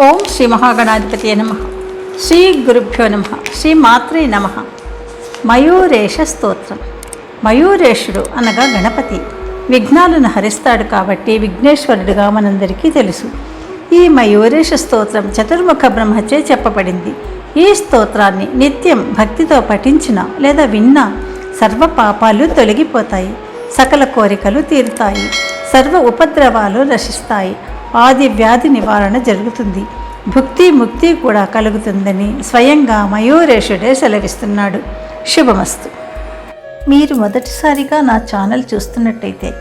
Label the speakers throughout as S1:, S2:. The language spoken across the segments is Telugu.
S1: ఓం శ్రీ మహాగణాధిపతి నమ. శ్రీ గురుభ్యో నమ. శ్రీ మాత్రే నమ. మయూరేష స్తోత్రం. మయూరేషుడు అనగా గణపతి. విఘ్నాలను హరిస్తాడు కాబట్టి విఘ్నేశ్వరుడుగా మనందరికీ తెలుసు. ఈ మయూరేష స్తోత్రం చతుర్ముఖ బ్రహ్మచే చెప్పబడింది. ఈ స్తోత్రాన్ని నిత్యం భక్తితో పఠించిన లేదా విన్నా సర్వ పాపాలు తొలగిపోతాయి. సకల కోరికలు తీరుతాయి. సర్వ ఉపద్రవాలు నశిస్తాయి. ఆది వ్యాధి నివారణ జరుగుతుంది. భుక్తి ముక్తి కూడా కలుగుతుందని స్వయంగా మయూరేషుడే సెలవిస్తున్నాడు. శుభమస్తు. మీరు మొదటిసారిగా నా ఛానల్ చూస్తున్నట్టయితే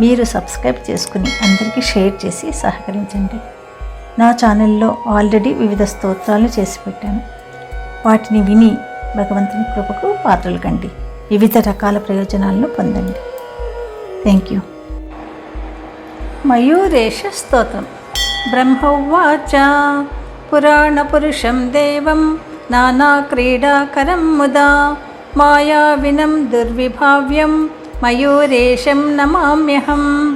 S1: మీరు సబ్స్క్రైబ్ చేసుకుని అందరికీ షేర్ చేసి సహకరించండి. నా ఛానల్లో ఆల్రెడీ వివిధ స్తోత్రాలు చేసి పెట్టాను. వాటిని విని భగవంతుని కృపకు పాత్రలు కండి. వివిధ రకాల ప్రయోజనాలను పొందండి. Thank you. మయూరేష స్తోత్రం. బ్రహ్మోవాచ పురాణపురుషం దేవం నానాక్రీడాకరం ముదా మాయావినం దుర్విభావ్యం మయూరేశం నమామ్యహం.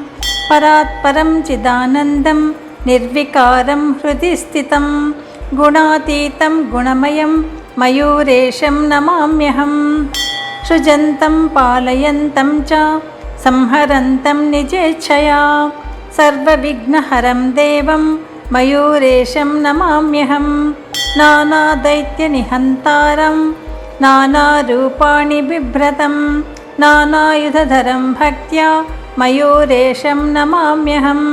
S1: పరాత్పరం చిదానందం నిర్వికారం హృది స్థితం గుణాతీతం గుణమయం మయూరేశం నమామ్యహం. సృజంతం పాలయంతం చ సంహరంతం सर्वविघ्नहरं देवं मयूरेशं नमाम्यहं नानादैत्यनिहन्तारं नानारूपाणि बिभ्रतं नानायुधधरं भक्त्या मयूरेशं नमाम्यहम्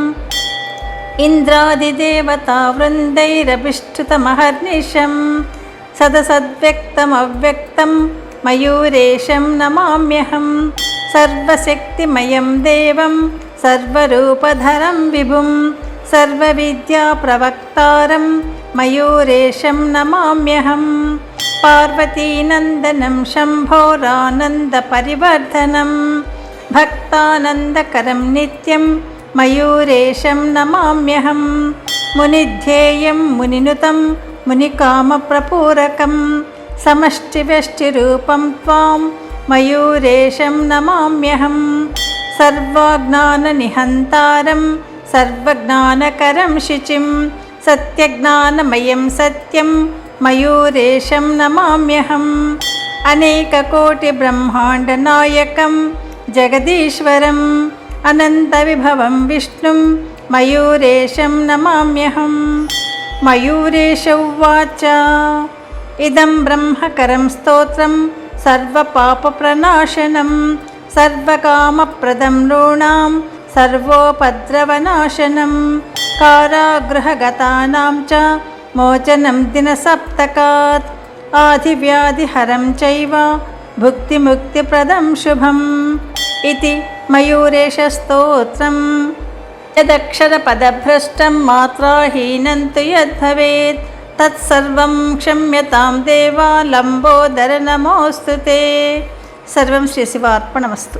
S1: इन्द्रादिदेवतावृन्दैरभिष्ठतमहर्निशं सदसद्व्यक्तमव्यक्तं मयूरेशं नमाम्यहं। सर्वशक्तिमयं देवं सर्वरूपधरं विभुं सर्वविद्याप्रवक्तारं मयूरेशं नमाम्यहं पार्वतीनन्दनं शम्भोरानन्दपरिवर्धनं भक्तानन्दकरं नित्यं मयूरेशं नमाम्यहं मुनिध्येयं मुनिनुतं मुनिकामप्रपूरकं समष्टिव्यष्टिरूपं त्वां मयूरेशं नमाम्यहं सर्वज्ञाननिहन्तारं सर्वज्ञानकरं शुचिं सत्यज्ञानमयं सत्यं मयूरेशं नमाम्यहम्। अनेककोटिब्रह्माण्डनायकं जगदीश्वरम् अनन्तविभवं विष्णुं मयूरेशं नमाम्यहं मयूरेश उवाच इदं ब्रह्मकरं स्तोत्रं सर्वपापप्रणाशनं सर्वकामप्रदं नॄणां सर्वोपद्रवनाशनं कारागृहगतानां च मोचनं दिनसप्तकात् आधिव्याधिहरं चैव भुक्तिमुक्तिप्रदं शुभम् इति मयूरेशस्तोत्रम्। यदक्षरपदभ्रष्टं मात्राहीनं तु यद्भवेत् तत्सर्वं क्षम्यतां देवा लम्बोदर नमोऽस्तु ते సర్వం శ్రీ శివ అర్పణమస్తు